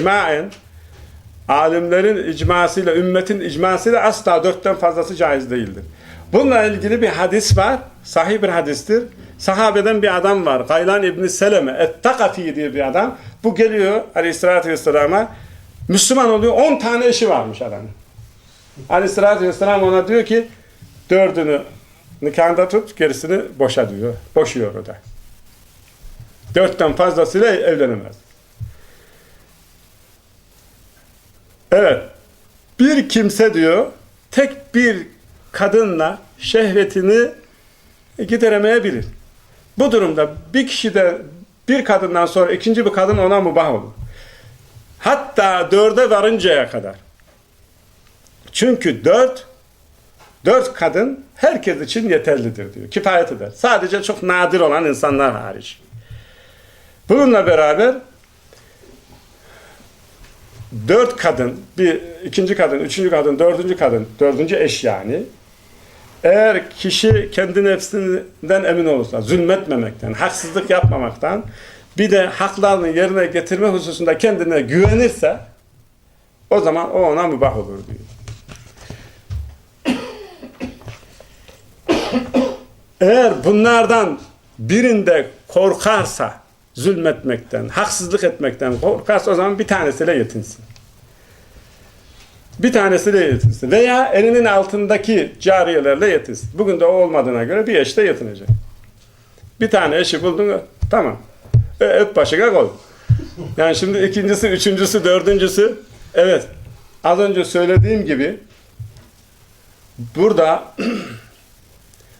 icmaen alimlerin icmasıyla, ümmetin icmasıyla asla dörtten fazlası caiz değildir. Bununla ilgili bir hadis var. Sahih bir hadistir. Sahabeden bir adam var. Gaylan İbni Seleme. Ettakafi diye bir adam. Bu geliyor aleyhissalatü vesselama. Müslüman oluyor. 10 tane eşi varmış adamın. Aleyhissalatü vesselam ona diyor ki dördünü nikahında tut, gerisini boşa diyor. Boşuyor o da. Dörtten fazlasıyla evlenemez. Evet. Bir kimse diyor tek bir kadınla şehvetini gideremeyebilir. Bu durumda bir kişi de bir kadından sonra ikinci bir kadın ona mubah olur. Hatta dörde varıncaya kadar. Çünkü dört dört kadın herkes için yeterlidir diyor. Kifayet eder. Sadece çok nadir olan insanlar hariç. Bununla beraber dört kadın, bir ikinci kadın, üçüncü kadın, dördüncü kadın, dördüncü eş yani. Eğer kişi kendi nefsinden emin olursa, zulmetmemekten, haksızlık yapmamaktan, bir de haklarını yerine getirme hususunda kendine güvenirse, o zaman o ona mübah olur diyor. Eğer bunlardan birinde korkarsa, zulmetmekten, haksızlık etmekten korkarsa o zaman bir tanesiyle yetinsin. Bir tanesiyle yetinsin. Veya elinin altındaki cariyelerle yetinsin. Bugün de o olmadığına göre bir eşte yetinecek. Bir tane eşi buldun? Tamam. E, öp başına koy. Yani şimdi ikincisi, üçüncüsü, dördüncüsü evet az önce söylediğim gibi burada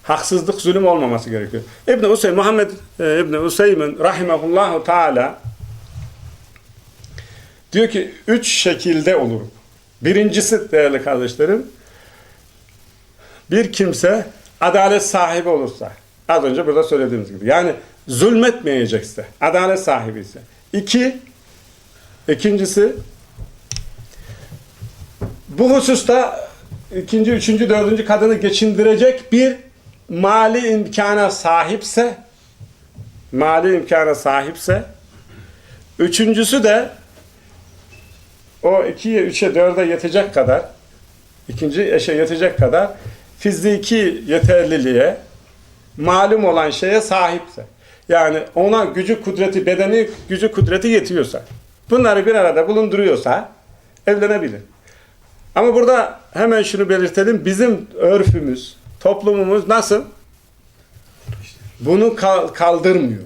haksızlık, zulüm olmaması gerekiyor. İbn Useym Muhammed e, İbn Useym'in rahimehullahu teala diyor ki üç şekilde olur. Birincisi değerli kardeşlerim bir kimse adalet sahibi olursa az önce burada söylediğimiz gibi yani zulmetmeyecekse adalet sahibi ise iki ikincisi bu hususta ikinci, üçüncü, dördüncü kadını geçindirecek bir mali imkana sahipse mali imkana sahipse üçüncüsü de o ikiye, üçe, dörde yetecek kadar ikinci eşe yetecek kadar fiziki yeterliliğe malum olan şeye sahipse yani ona gücü kudreti bedeni gücü kudreti yetiyorsa bunları bir arada bulunduruyorsa evlenebilir. Ama burada hemen şunu belirtelim. Bizim örfümüz, toplumumuz nasıl? Bunu kal- kaldırmıyor.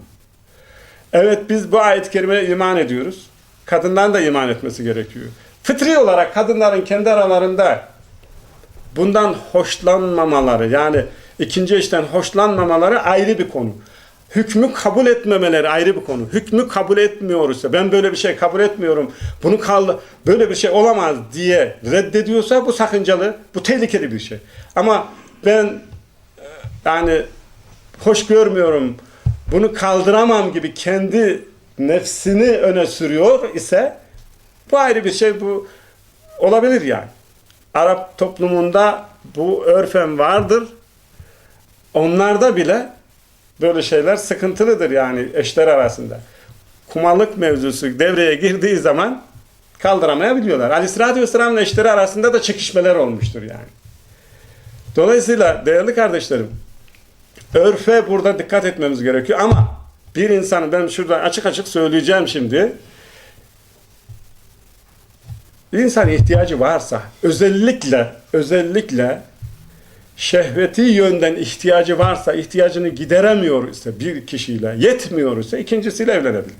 Evet biz bu ayet-i kerimeye iman ediyoruz. Kadınların da iman etmesi gerekiyor. Fıtri olarak kadınların kendi aralarında bundan hoşlanmamaları yani ikinci eşten hoşlanmamaları ayrı bir konu. Hükmü kabul etmemeleri ayrı bir konu. Hükmü kabul etmiyorsa ben böyle bir şey kabul etmiyorum. Bunu kaldı böyle bir şey olamaz diye reddediyorsa bu sakıncalı, bu tehlikeli bir şey. Ama ben yani hoş görmüyorum. Bunu kaldıramam gibi kendi nefsini öne sürüyor ise bu ayrı bir şey bu olabilir yani. Arap toplumunda bu örfen vardır. Onlarda bile böyle şeyler sıkıntılıdır yani eşler arasında. Kumalık mevzusu devreye girdiği zaman kaldıramayabiliyorlar. Aleyhisselatü Vesselam'ın eşleri arasında da çekişmeler olmuştur yani. Dolayısıyla değerli kardeşlerim örfe burada dikkat etmemiz gerekiyor. Ama bir insanın ben şurada açık açık söyleyeceğim şimdi. Bir insan ihtiyacı varsa özellikle özellikle şehveti yönden ihtiyacı varsa ihtiyacını gideremiyor ise bir kişiyle yetmiyor ise ikincisiyle evlenebilir.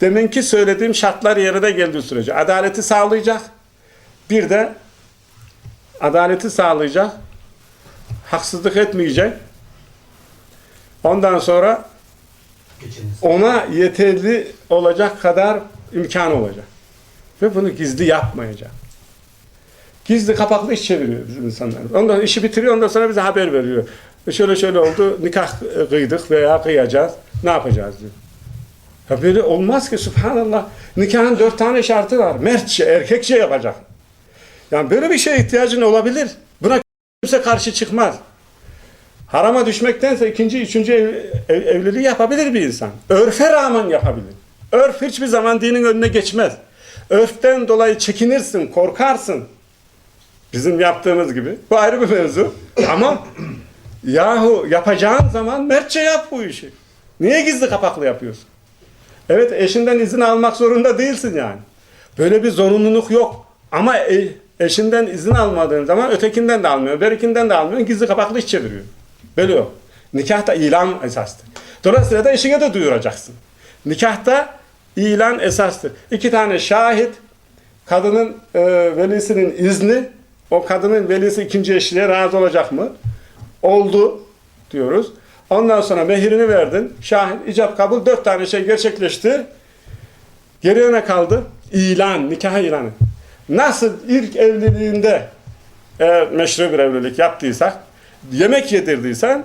Deminki söylediğim şartlar yerine geldiği sürece adaleti sağlayacak. Bir de adaleti sağlayacak haksızlık etmeyecek ondan sonra ona yeterli olacak kadar imkan olacak. Ve bunu gizli yapmayacak. Gizli kapaklı iş çeviriyor bizim insanlar. Ondan işi bitiriyor ondan sonra bize haber veriyor. E şöyle şöyle oldu nikah kıydık veya kıyacağız. Ne yapacağız diyor. Ya böyle olmaz ki subhanallah. Nikahın dört tane şartı var. Mertçe, erkekçe yapacak. Yani böyle bir şeye ihtiyacın olabilir. Buna kimse karşı çıkmaz. Harama düşmektense ikinci, üçüncü ev- ev- evliliği yapabilir bir insan. Örfe rağmen yapabilir. Örf hiçbir zaman dinin önüne geçmez. Örften dolayı çekinirsin, korkarsın. Bizim yaptığımız gibi. Bu ayrı bir mevzu. Ama yahu yapacağın zaman mertçe yap bu işi. Niye gizli kapaklı yapıyorsun? Evet eşinden izin almak zorunda değilsin yani. Böyle bir zorunluluk yok. Ama e- eşinden izin almadığın zaman ötekinden de almıyor, berikinden de almıyor, gizli kapaklı iş çeviriyor. Böyle yok. Nikahta ilan esastır. Dolayısıyla da eşine de duyuracaksın. Nikahta ilan esastır. İki tane şahit, kadının e, velisinin izni, o kadının velisi ikinci eşliğe razı olacak mı? Oldu diyoruz. Ondan sonra mehirini verdin. Şahit, icap, kabul dört tane şey gerçekleşti. Geriye ne kaldı? İlan, nikah ilanı. Nasıl ilk evliliğinde eğer meşru bir evlilik yaptıysak, yemek yedirdiysen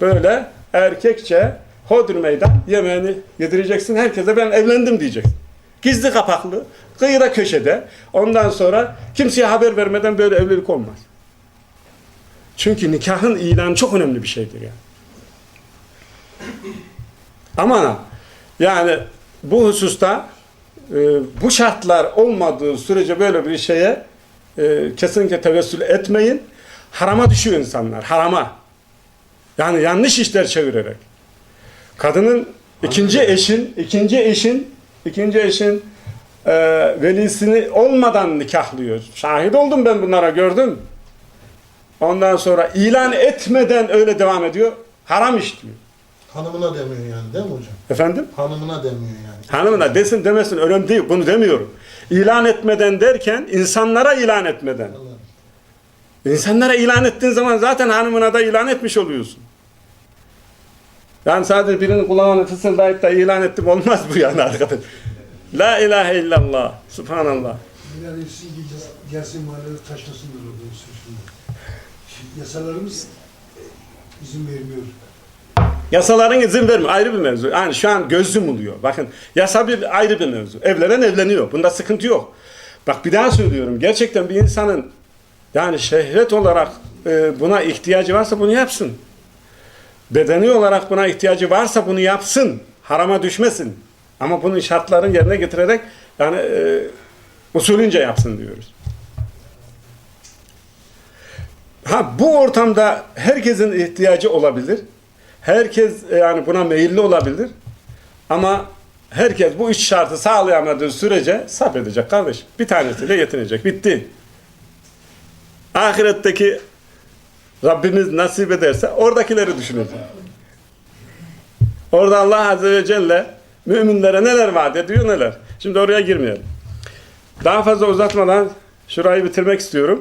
böyle erkekçe hodur meydan yemeğini yedireceksin. Herkese ben evlendim diyeceksin. Gizli kapaklı, kıyıda köşede. Ondan sonra kimseye haber vermeden böyle evlilik olmaz. Çünkü nikahın ilanı çok önemli bir şeydir yani. Aman. Yani bu hususta e, bu şartlar olmadığı sürece böyle bir şeye e, kesinlikle tevessül etmeyin. Harama düşüyor insanlar. Harama. Yani yanlış işler çevirerek. Kadının ikinci eşin, ikinci eşin, ikinci eşin e, velisini olmadan nikahlıyor. Şahit oldum ben bunlara gördüm. Ondan sonra ilan etmeden öyle devam ediyor. Haram iş diyor. Hanımına demiyor yani değil mi hocam? Efendim? Hanımına demiyor yani. Hanımına desin demesin önemli değil. Bunu demiyorum. İlan etmeden derken insanlara ilan etmeden. Anladım. İnsanlara ilan ettiğin zaman zaten hanımına da ilan etmiş oluyorsun. Yani sadece birinin kulağına fısıldayıp da ilan ettim olmaz bu yani arkadaş. La ilahe illallah. Subhanallah. Yani gelsin mahallede taşlasınlar. Şimdi Yasalarımız e, izin vermiyor. Yasaların izin vermiyor. Ayrı bir mevzu. Yani şu an gözüm oluyor. Bakın yasa bir ayrı bir mevzu. Evlenen evleniyor. Bunda sıkıntı yok. Bak bir daha söylüyorum. Gerçekten bir insanın yani şehvet olarak e, buna ihtiyacı varsa bunu yapsın. Bedeni olarak buna ihtiyacı varsa bunu yapsın. Harama düşmesin. Ama bunun şartlarını yerine getirerek yani e, usulünce yapsın diyoruz. Ha bu ortamda herkesin ihtiyacı olabilir. Herkes e, yani buna meyilli olabilir. Ama herkes bu üç şartı sağlayamadığı sürece sabredecek kardeş. Bir tanesiyle yetinecek. Bitti. Ahiretteki Rabbimiz nasip ederse oradakileri düşünecek. Orada Allah Azze ve Celle müminlere neler vaat ediyor neler. Şimdi oraya girmeyelim. Daha fazla uzatmadan şurayı bitirmek istiyorum.